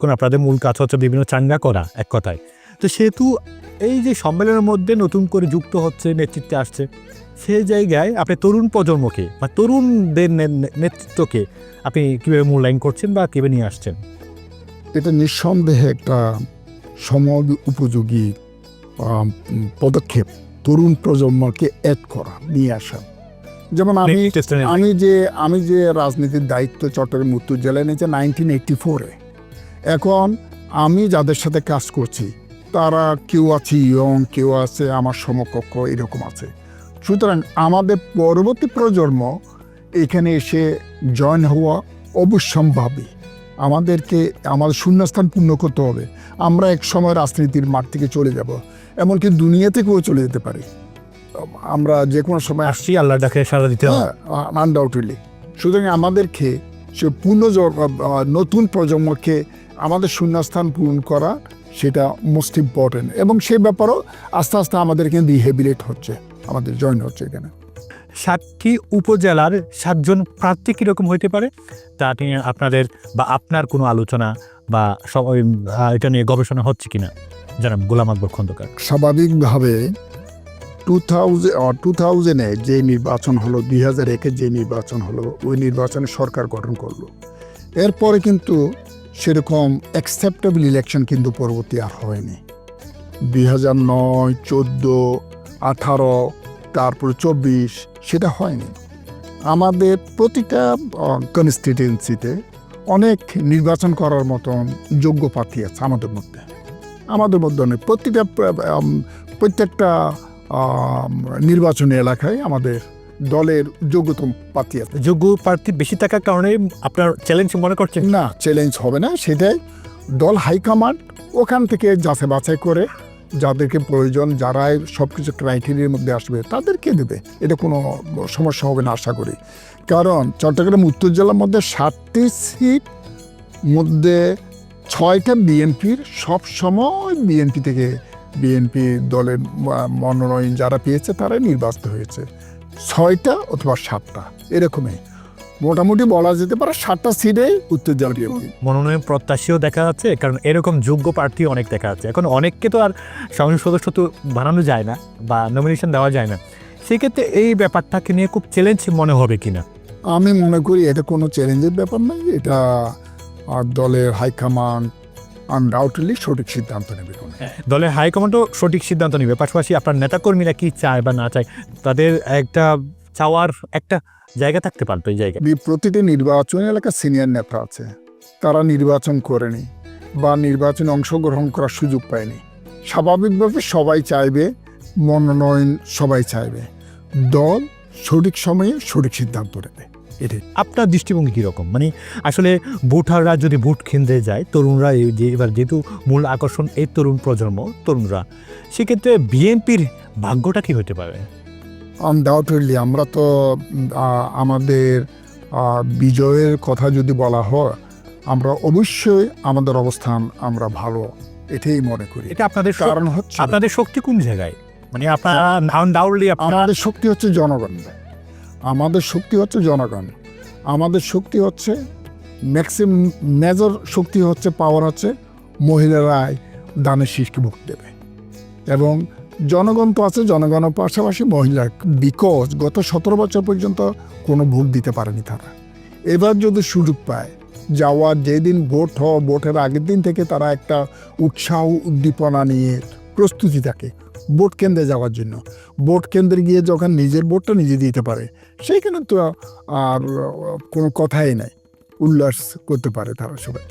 কোন আপনাদের মূল কাজ হচ্ছে বিভিন্ন চাঙ্গা করা, এক কথায়। তো সেহেতু এই যে সম্মেলনের মধ্যে নতুন করে যুক্ত হচ্ছে, নেতৃত্বে আসছে সেই জায়গায় আপনি তরুণ প্রজন্মকে বা তরুণদের নেতৃত্বকে আপনি কীভাবে মূল্যায়ন করছেন বা কীভাবে নিয়ে আসছেন? এটা নিঃসন্দেহে একটা সময় উপযোগী পদক্ষেপ। তরুণ প্রজন্মকে অ্যাড করা, নিয়ে আসা। যেমন আমি আমি যে আমি যে রাজনীতির দায়িত্ব চট্টগ্রাম উত্তর জেলায় নিয়েছে নাইনটিন এইটটি ফোরে এখন আমি যাদের সাথে কাজ করছি তারা কেউ আছে ইয়ং কেউ আছে আমার সমকক্ষ এরকম আছে। সুতরাং আমাদের পরবর্তী প্রজন্ম এখানে এসে জয়েন হওয়া অবশ্যম্ভাবী। আমাদেরকে আমাদের শূন্যস্থান পূর্ণ করতে হবে। আমরা এক সময় রাজনীতির মাঠ থেকে চলে যাব এমনকি দুনিয়া থেকেও চলে যেতে পারি। আমরা যে কোনো সময় আসছি আল্লাহর ডাকে সারা দিতে হবে। আনডাউটেডলি সুতরাং আমাদেরকে সে পূর্ণ নতুন প্রজন্মকে আমাদের শূন্যস্থান পূরণ করা সেটা মোস্ট ইম্পর্টেন্ট এবং সেই ব্যাপারেও আস্তে আস্তে আমাদের এখানে রিহেবিলেট হচ্ছে আমাদের জয়েন হচ্ছে এখানে। সাতটি উপজেলার সাতজন প্রার্থী কীরকম হইতে পারে? তা নিয়ে আপনাদের বা আপনার কোনো আলোচনা বা সব ওই, আহ, এটা নিয়ে গবেষণা হচ্ছে কিনা? জানাব গোলাম আকবর খন্দকার। স্বাভাবিকভাবে টু থাউজেন্ড টু থাউজেন্ডে যে নির্বাচন হলো, দুই হাজার একে যে নির্বাচন হলো, ওই নির্বাচনে সরকার গঠন করল। এরপরে কিন্তু সেরকম অ্যাকসেপ্টেবল ইলেকশন কিন্তু পরবর্তী আর হয়নি। দুই হাজার নয়, চোদ্দ, আঠারো, তারপরে চব্বিশ, সেটা হয়নি। আমাদের প্রতিটা কনস্টিটিউন্সিতে অনেক নির্বাচন করার মতন যোগ্য প্রার্থী আছে আমাদের মধ্যে। আমাদের মধ্যে অনেক। প্রতিটা প্রত্যেকটা নির্বাচনী এলাকায় আমাদের দলের যোগ্যতম প্রার্থী আছে। যোগ্য প্রার্থী বেশি থাকার কারণে আপনার চ্যালেঞ্জ মনে করছেন? না চ্যালেঞ্জ হবে না সেটাই দল হাইকমান্ড ওখান থেকে যাচাই বাছাই করে যাদেরকে প্রয়োজন যারাই সব কিছু ক্রাইটেরিয়ার মধ্যে আসবে তাদেরকে দেবে। এটা কোনো সমস্যা হবে না আশা করি। কারণ চট্টগ্রাম উত্তর জেলার মধ্যে ষাটটি সিট মধ্যে ছয়টা বিএনপির সব সময় বিএনপি থেকে বিএনপি দলের মনোনয়ন যারা পেয়েছে তারাই নির্বাচিত হয়েছে। ছয়টা অথবা সাতটা এরকমই। মোটামুটি বলা যেতে পারে সাতটা সিটে উত্তর জেলা বিএনপি মনোনয়ন প্রত্যাশীও দেখা যাচ্ছে কারণ এরকম যোগ্য প্রার্থী অনেক দেখা যাচ্ছে। এখন অনেককে তো আর সংসদ সদস্য তো বানানো যায় না বা নমিনেশন দেওয়া যায় না। সেক্ষেত্রে এই ব্যাপারটাকে নিয়ে খুব চ্যালেঞ্জ মনে হবে কিনা? আমি মনে করি এটা কোনো চ্যালেঞ্জের ব্যাপার নয়। এটা আর দলের হাইকমান্ড আনডাউটলি সঠিক সিদ্ধান্ত নেবে কোনো। দলের হাইকমান্ডও সঠিক সিদ্ধান্ত নেবে। পাশাপাশি আপনার নেতাকর্মীরা কি চায় বা না চায় তাদের একটা চাওয়ার একটা জায়গা থাকতে পারতো এই জায়গায়। প্রতিটি নির্বাচনী এলাকা সিনিয়র নেতা আছে। তারা নির্বাচন করেনি বা নির্বাচনে অংশগ্রহণ করার সুযোগ পায়নি। স্বাভাবিকভাবে সবাই চাইবে মনোনয়ন সবাই চাইবে। দল সঠিক সময়ে সঠিক সিদ্ধান্ত নেবে। এটাই আপনার দৃষ্টিভঙ্গি কীরকম? মানে আসলে ভোটাররা যদি ভোট কেন্দ্রে যায় তরুণরা এই যে এবার যেহেতু মূল আকর্ষণ এই তরুণ প্রজন্ম তরুণরা সেক্ষেত্রে বিএনপির ভাগ্যটা কি হতে পারে? আনডাউটেডলি আমরা তো আমাদের বিজয়ের কথা যদি বলা হয় আমরা অবশ্যই আমাদের অবস্থান আমরা ভালো এটাই মনে করি। এটা আপনাদের কারণ হচ্ছে আপনাদের শক্তি কোন জায়গায়? মানে আপনারা শক্তি হচ্ছে জনগণ। আমাদের শক্তি হচ্ছে জনগণ। আমাদের শক্তি হচ্ছে ম্যাক্সিম মেজর শক্তি হচ্ছে পাওয়ার হচ্ছে মহিলারাই দানের শীষকে ভোট দেবে। এবং জনগণ তো আছে, জনগণের পাশাপাশি মহিলা বিকজ গত সতেরো বছর পর্যন্ত কোনো ভোট দিতে পারেনি তারা। এবার যদি সুযোগ পায় যাওয়ার যেদিন ভোট হওয়া ভোটের আগের দিন থেকে তারা একটা উৎসাহ, উদ্দীপনা নিয়ে প্রস্তুতি থাকে। ভোট কেন্দ্রে যাওয়ার জন্য। ভোট কেন্দ্রে গিয়ে যখন নিজের ভোটটা নিজে দিতে পারে, সেইখানে তো আর কোনো কথাই নাই। উল্লাস করতে পারে তারা সবাই।